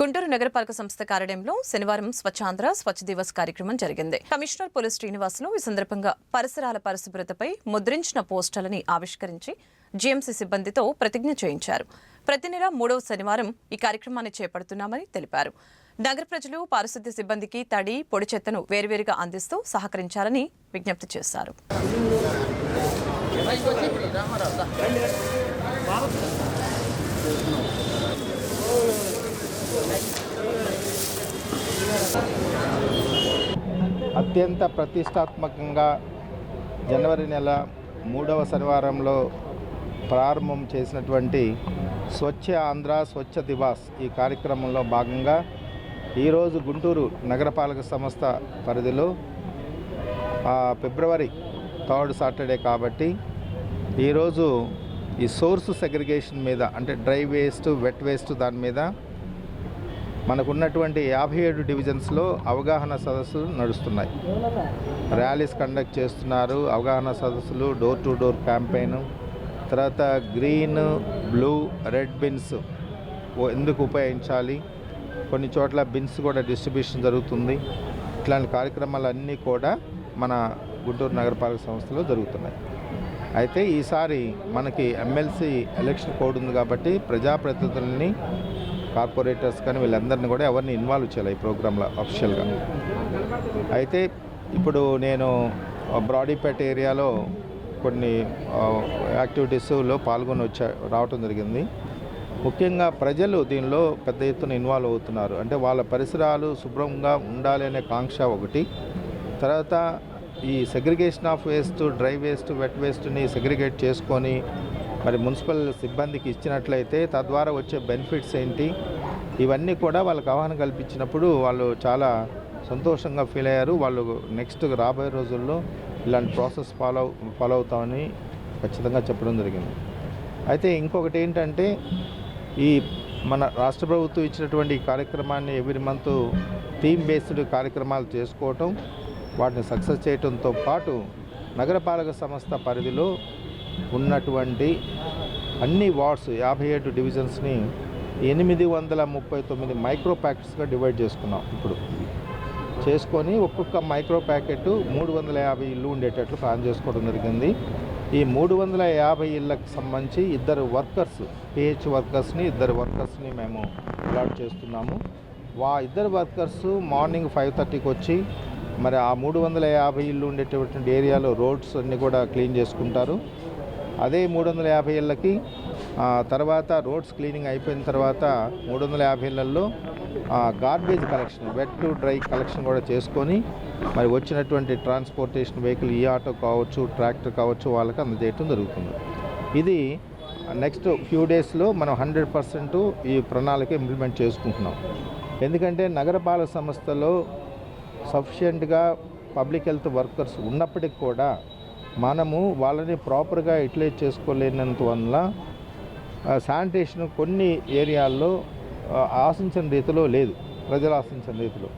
గుంటూరు నగరపాలక సంస్థ కార్యాలయంలో శనివారం స్వచ్ఛాంధ్ర స్వచ్ఛ దివస్ కార్యక్రమం జరిగింది. కమిషనర్ పోలీస్ శ్రీనివాసులు ఈ సందర్భంగా పరిసరాల పరిశుభ్రతపై ముద్రించిన పోస్టర్లని ఆవిష్కరించి జీఎంసీ సిబ్బందితో ప్రతిజ్ఞ చేయించారు. ప్రతి నెల మూడవ శనివారం ఈ కార్యక్రమాన్ని చేపడుతున్నామని తెలిపారు. నగర ప్రజలు పారిశుద్ధ్య సిబ్బందికి తడి పొడి చెత్తను వేరువేరుగా అందిస్తూ సహకరించాలని విజ్ఞప్తి చేశారు. అత్యంత ప్రతిష్టాత్మకంగా జనవరి నెల మూడవ శనివారంలో ప్రారంభం చేసినటువంటి స్వచ్ఛ ఆంధ్ర స్వచ్ఛ దివాస్ ఈ కార్యక్రమంలో భాగంగా ఈరోజు గుంటూరు నగరపాలక సంస్థ పరిధిలో ఫిబ్రవరి థర్డ్ సాటర్డే కాబట్టి ఈరోజు ఈ సోర్స్ సెగ్రిగేషన్ మీద అంటే డ్రై వేస్ట్ వెట్ వేస్ట్ దాని మీద మనకున్నటువంటి యాభై ఏడు డివిజన్స్లో అవగాహన సదస్సులు నడుస్తున్నాయి. ర్యాలీస్ కండక్ట్ చేస్తున్నారు. అవగాహన సదస్సులు డోర్ టు డోర్ క్యాంపెయిన్ తర్వాత గ్రీన్ బ్లూ రెడ్ బిన్స్ ఎందుకు ఉపయోగించాలి? కొన్ని చోట్ల బిన్స్ కూడా డిస్ట్రిబ్యూషన్ జరుగుతుంది. ఇట్లాంటి కార్యక్రమాలన్నీ కూడా మన గుంటూరు నగరపాలక సంస్థలో జరుగుతున్నాయి. అయితే ఈసారి మనకి ఎమ్మెల్సీ ఎలక్షన్ కోడ్ ఉంది కాబట్టి ప్రజాప్రతినిధుల్ని కార్పొరేటర్స్ కానీ వీళ్ళందరినీ కూడా ఎవరిని ఇన్వాల్వ్ చేయాలి ఈ ప్రోగ్రాంలో అఫిషియల్గా. అయితే ఇప్పుడు నేను బ్రాడీపేట ఏరియాలో కొన్ని యాక్టివిటీస్లో పాల్గొని వచ్చా రావటం జరిగింది. ముఖ్యంగా ప్రజలు దీనిలో పెద్ద ఎత్తున ఇన్వాల్వ్ అవుతున్నారు. అంటే వాళ్ళ పరిసరాలు శుభ్రంగా ఉండాలి అనే కాంక్ష ఒకటి. తర్వాత ఈ segregation of waste dry waste wet వేస్ట్ని segregate చేసుకొని మరి మున్సిపల్ సిబ్బందికి ఇచ్చినట్లయితే తద్వారా వచ్చే బెనిఫిట్స్ ఏంటి? ఇవన్నీ కూడా వాళ్ళకి అవగాహన కల్పించినప్పుడు వాళ్ళు చాలా సంతోషంగా ఫీల్ అయ్యారు. వాళ్ళు నెక్స్ట్ రాబోయే రోజుల్లో ఇలాంటి ప్రాసెస్ ఫాలో ఫాలో అవుతామని ఖచ్చితంగా చెప్పడం జరిగింది. అయితే ఇంకొకటి ఏంటంటే ఈ మన రాష్ట్ర ప్రభుత్వం ఇచ్చినటువంటి కార్యక్రమాన్ని ఎవ్రీ మంత్ థీమ్ బేస్డ్ కార్యక్రమాలు చేసుకోవటం వాటిని సక్సెస్ చేయడంతో పాటు నగరపాలక సంస్థ పరిధిలో ఉన్నటువంటి అన్ని వార్డ్స్ యాభై ఏడు డివిజన్స్ని ఎనిమిది వందల ముప్పై తొమ్మిది మైక్రో ప్యాకెట్స్గా డివైడ్ చేసుకున్నాం ఇప్పుడు. చేసుకొని ఒక్కొక్క మైక్రో ప్యాకెట్ మూడు వందల యాభై ఇల్లు ఉండేటట్లు ప్లాన్ చేసుకోవడం జరిగింది. ఈ మూడు వందల యాభై ఇళ్ళకి సంబంధించి ఇద్దరు వర్కర్స్ పిహెచ్ వర్కర్స్ని ఇద్దరు వర్కర్స్ని మేము అలాట్ చేస్తున్నాము. వా ఇద్దరు వర్కర్స్ మార్నింగ్ ఫైవ్ థర్టీకి వచ్చి మరి ఆ మూడు వందల యాభై ఇల్లు ఉండేటటువంటి ఏరియాలో రోడ్స్ అన్నీ కూడా క్లీన్ చేసుకుంటారు. అదే మూడు వందల యాభై ఏళ్ళకి తర్వాత రోడ్స్ క్లీనింగ్ అయిపోయిన తర్వాత మూడు వందల యాభై ఏళ్ళల్లో garbage collection wet to dry collection కూడా చేసుకొని మరి వచ్చినటువంటి ట్రాన్స్పోర్టేషన్ వెహికల్ ఈ ఆటో కావచ్చు ట్రాక్టర్ కావచ్చు వాళ్ళకి అందజేయటం జరుగుతుంది. ఇది నెక్స్ట్ ఫ్యూ డేస్లో మనం హండ్రెడ్ పర్సెంట్ ఈ ప్రణాళిక ఇంప్లిమెంట్ చేసుకుంటున్నాం. ఎందుకంటే నగరపాలక సంస్థలో సఫిషియెంట్గా పబ్లిక్ హెల్త్ వర్కర్స్ ఉన్నప్పటికి కూడా మనము వాళ్ళని ప్రాపర్గా యూటిలైజ్ చేసుకోలేనందువల్ల శానిటేషన్ కొన్ని ఏరియాల్లో ఆశించిన రీతిలో లేదు ప్రజలు ఆశించిన రీతిలో.